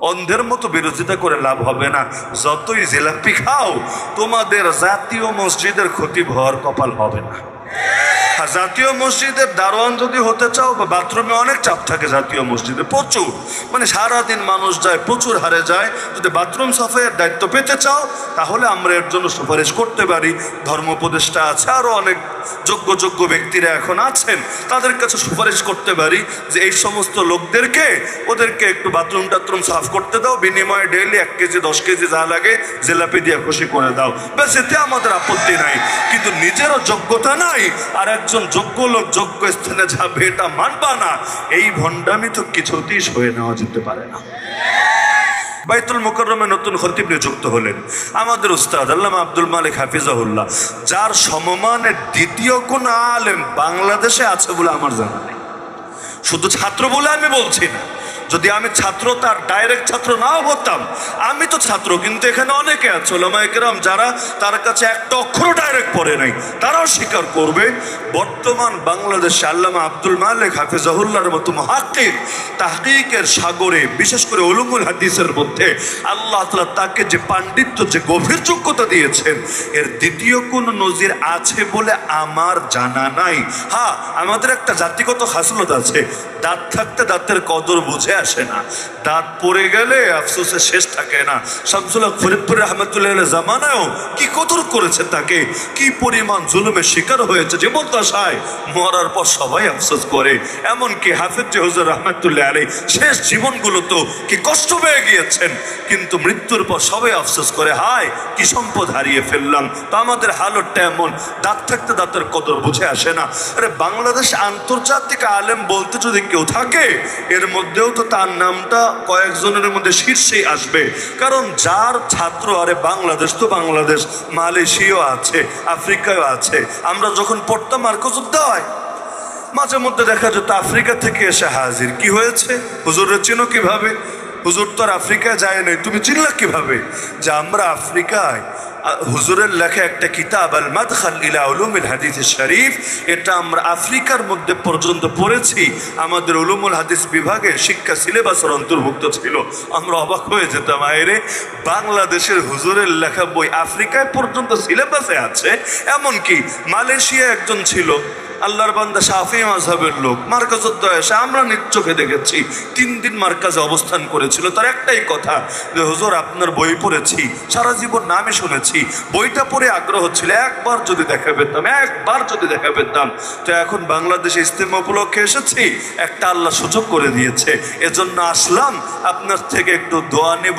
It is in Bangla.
অন্ধের মতো বিরোধিতা করে লাভ হবে না। যতই জিলাপি খাও তোমাদের জাতীয় মসজিদের ক্ষতি ভর কপাল হবে না। আর জাতীয় মসজিদের দারোয়ান যদি হতে চাও, বা বাথরুমে অনেক চাপ থাকে জাতীয় মসজিদে, প্রচুর। মানে সারাদিন মানুষ যায়, প্রচুর হারে যায়। যদি বাথরুম সাফাইয়ের দায়িত্ব পেতে চাও, তাহলে আমরা এর জন্য সুপারিশ করতে পারি। ধর্ম উপদেষ্টা আছে আরও অনেক যোগ্য যোগ্য ব্যক্তিরা এখন আছেন, তাদের কাছে সুপারিশ করতে পারি যে এই সমস্ত লোকদেরকে ওদেরকে একটু বাথরুম টাথরুম সাফ করতে দাও, বিনিময়ে ডেইলি এক কেজি, দশ কেজি যা লাগে জেলাপি দিয়ে খুশি করে দাও। ব্যাস, এতে আমাদের আপত্তি নাই। কিন্তু নিজেরও যোগ্যতা নাই, আর একজন যোগ্য লোক যোগ্য স্থানে যাবে এটা মানবা না। এই ভণ্ডামি তো কিছুতেই সয়ে নেওয়া যেতে পারে না। বাইতুল মোকরমে নতুন খতিব নিযুক্ত হলেন। আমাদের উস্তাদ আল্লাহ আব্দুল মালিক হাফিজাহুল্লাহ, যার সমমানের দ্বিতীয় কোন আলেম বাংলাদেশে আছে বলে আমার জানা নেই। শুধু ছাত্র বলে আমি বলছি না যদি আমি ছাত্র, তার ডাইরেক্ট ছাত্র নাও হতাম। আমি তো ছাত্র, কিন্তু এখানে অনেকে আছে ওলামাইকেরাম যারা তার কাছে একটা অক্ষর ডাইরেক্ট পড়ে নাই। তারাও স্বীকার করবে, বর্তমান বাংলাদেশে আল্লামা আব্দুল মালিক হাফিজাহুল্লাহর মতো মহাক্কিক তাহকিকের সাগরে, বিশেষ করে উলুমুল হাদিসের মধ্যে আল্লাহ তালা তাকে যে পাণ্ডিত্য, যে গভীর যোগ্যতা দিয়েছেন, এর দ্বিতীয় কোন নজির আছে বলে আমার জানা নাই। হ্যাঁ আমাদের একটা জাতিগত হাসলত আছে, দাঁত থাকতে দাঁতের কদর বুঝে আসে না। দাঁত পড়ে গেলে আফসোসের শেষ থাকে না। শামসুল্লাহ ফরিদপুর রহমতুল্লাহ জামানায়ও কি কদর করেছে তাকে? কি পরিমাণ জুলুমের শিকার হয়েছে জীবন দশায় মরার পর সবাই আফসোস করে। এমনকি হাফিজ হুজুর রহমতুল্লাহ আলী শেষ জীবনগুলো তো কি কষ্ট পেয়ে গিয়েছেন। কিন্তু মৃত্যুর পর সবাই আফসোস করে, হায়, কি সম্পদ হারিয়ে ফেললাম। তো আমাদের হালতটা এমন, দাঁত থাকতে দাঁতের কদর বুঝে আসে না। আরে বাংলাদেশ আন্তর্জাতিক আলেম বলতে যদি কেউ থাকে, এর মধ্যেও তো তার নামটা কয়েকজনের মধ্যে শীর্ষেই আসবে। কারণ যার ছাত্র, আরে বাংলাদেশ তো বাংলাদেশ, মালয়েশিয়াও আছে, আফ্রিকায়ও আছে। আমরা যখন পড়তাম আর হয় মাঝে মধ্যে দেখা যেত আফ্রিকা থেকে এসে হাজির। কি হয়েছে? হুজুরের চিনো কীভাবে? হুজুর তো আর আফ্রিকায় যায় নাই। তুমি চিনলা কীভাবে যে আমরা আফ্রিকায়? হুজুরের লেখা একটা কিতাব আল মাদখাল ইলা উলুমিল হাদিস শরীফ, এটা আমরা আফ্রিকার মধ্যে পর্যন্ত পড়েছি। আমাদের উলুমুল হাদিস বিভাগে শিক্ষা সিলেবাসের অন্তর্ভুক্ত ছিল। আমরা অবাক হয়ে যেতাম, আয়রে, বাংলাদেশের হুজুরের লেখা বই আফ্রিকায় পর্যন্ত সিলেবাসে আছে? এমনকি মালয়েশিয়া একজন ছিল। আল্লাহর বান্দা শাফি মাঝহের লোক মার্কাজত এসে আমরা নিজ দেখেছি, তিন দিন মার্কাজে অবস্থান করেছিল। তার একটাই কথা যে, হুজুর, আপনার বই পড়েছি, সারা জীবন নামে শুনেছি, বইটা পড়ে আগ্রহ ছিল, একবার যদি দেখা পেতাম, একবার যদি দেখা পেতাম। তো এখন বাংলাদেশে ইস্তেমা উপলক্ষে এসেছি, একটা আল্লাহ সুযোগ করে দিয়েছে। এজন্য আসলাম, আপনার থেকে একটু দোয়া নেব।